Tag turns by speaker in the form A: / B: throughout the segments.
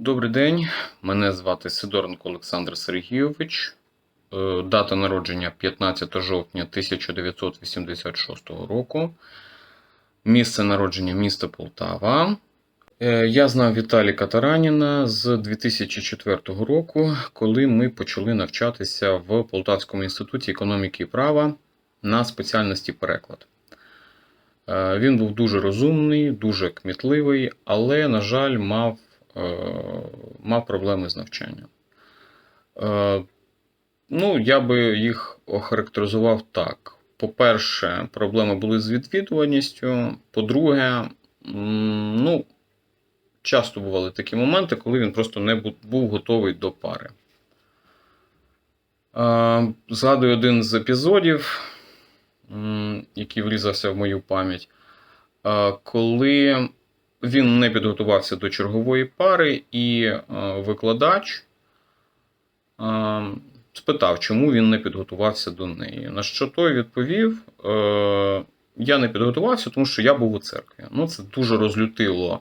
A: Добрий день, мене звати Сидоренко Олександр Сергійович. Е, Дата народження 15 жовтня 1986 року. Місце народження місто Полтава. Е, Я знав Віталіка Тараніна з 2004 року, коли ми почали навчатися в Полтавському інституті економіки і права на спеціальності переклад. Е, Він був дуже розумний, дуже кмітливий, але, на жаль, мав мав проблеми з навчанням. Е, Ну, я би їх охарактеризував так. По-перше, проблеми були з відвідуваністю. По-друге, ну, часто бували такі моменти, коли він просто не був готовий до пари. Е, Згадую один з епізодів, який врізався в мою пам'ять. Е, Коли він не підготувався до чергової пари, і е, викладач е, спитав, чому він не підготувався до неї. На що той відповів: е, Я не підготувався, тому що я був у церкві. Ну, це дуже розлютило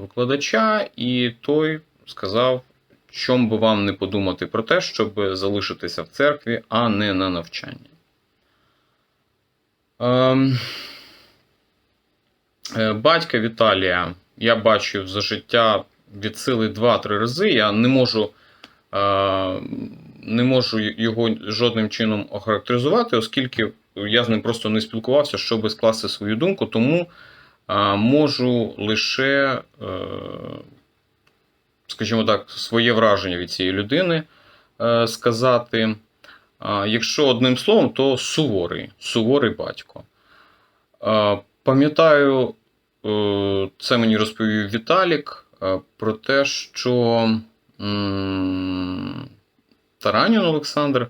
A: викладача, і той сказав, чом би вам не подумати про те, щоб залишитися в церкві, а не на навчанні. Е, Батька Віталія я бачив за життя від сили 2-3 рази. Я не можу, е, не можу його жодним чином охарактеризувати, оскільки я з ним просто не спілкувався, щоб скласти свою думку. Тому е, можу лише, скажімо так, своє враження від цієї людини сказати. Якщо одним словом, то суворий, суворий батько. Пам'ятаю, е, це мені розповів Віталік е, про те, що Таранін Олександр,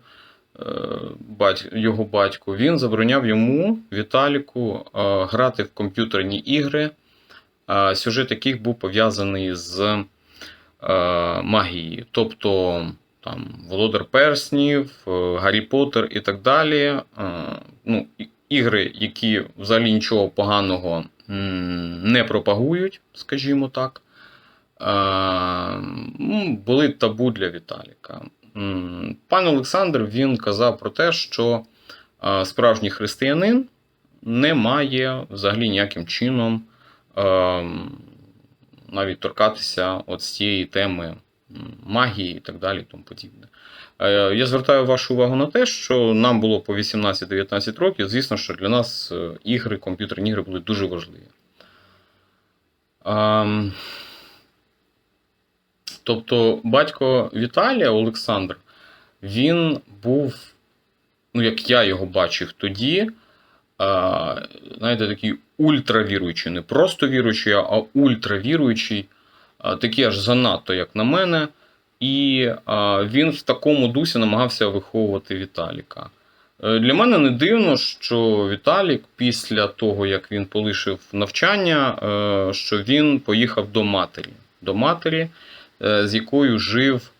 A: е, його батько, він забороняв йому, Віталіку, грати в комп'ютерні ігри, сюжет яких був пов'язаний з магією. Тобто там Володар Перснів, Гаррі Поттер і так далі. Ну, ігри, які взагалі нічого поганого не пропагують, скажімо так, е, були табу для Віталіка. Пан Олександр він казав про те, що е, справжній християнин не має взагалі ніяким чином е, навіть торкатися от з цієї теми магії і так далі, тому подібне. Е, Я звертаю вашу увагу на те, що нам було по 18-19 років. Звісно, що для нас е, ігри, комп'ютерні ігри були дуже важливі. Ем, Тобто, батько Віталія Олександр, він був, ну, як я його бачив тоді, е, знаєте, такий ультравіруючий, не просто віруючий, а ультравіруючий, такий аж занадто, як на мене. І він в такому дусі намагався виховувати Віталіка. Е, Для мене не дивно, що Віталік після того, як він полишив навчання, е, що він поїхав до матері, до матері, е, з якою жив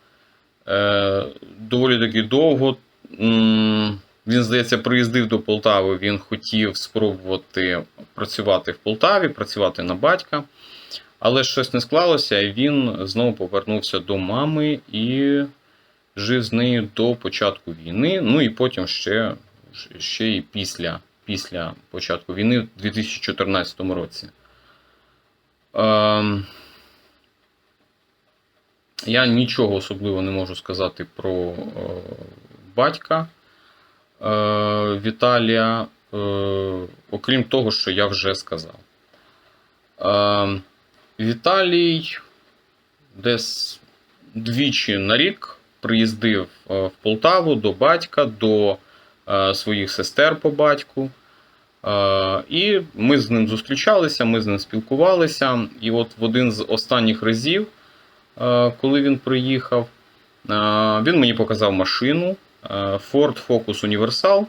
A: доволі таки довго. Він, здається, приїздив до Полтави. Він хотів спробувати працювати в Полтаві, працювати на батька. Але щось не склалося, і він знову повернувся до мами і жив з нею до початку війни. Ну і потім ще, ще і після, після початку війни в 2014 році. Ем, я нічого особливо не можу сказати про е, батька е, Віталія, е, окрім того, що я вже сказав. Ем, Віталій десь двічі на рік приїздив е, в Полтаву до батька, до е, своїх сестер по батьку. Е, І ми з ним зустрічалися, ми з ним спілкувалися. І от в один з останніх разів, коли він приїхав, він мені показав машину Ford Focus Universal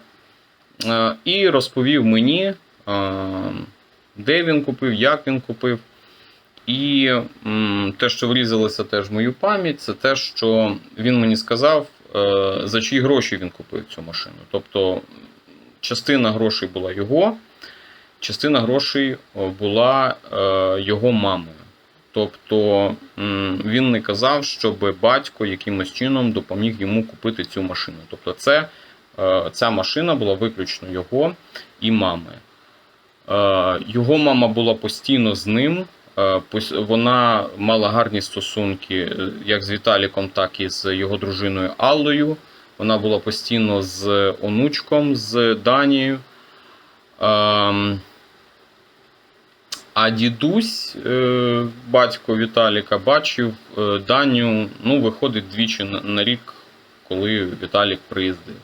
A: і розповів мені, де він купив, як він купив. І те, що врізалося теж в мою пам'ять, це те, що він мені сказав, е, за чиї гроші він купив цю машину. Тобто частина грошей була його, частина грошей була е, його мамою. Тобто він не казав, щоб батько якимось чином допоміг йому купити цю машину. Тобто, це, е, ця машина була виключно його і мами. Його мама була постійно з ним. Е, Вона мала гарні стосунки е, як з Віталіком, так і з його дружиною Аллою. Вона була постійно з онучком, з Данією. Ем, А дідусь, е, батько Віталіка, бачив Даню, ну, виходить двічі на- на рік, коли Віталік приїздив.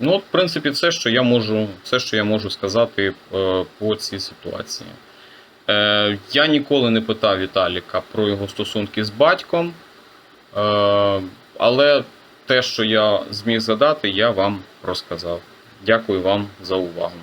A: Ну, от, в принципі, все, що я можу, все, що я можу сказати е, по цій ситуації. Е, я ніколи не питав Віталіка про його стосунки з батьком, е, але те, що я зміг задати, я вам розказав. Дякую вам за увагу.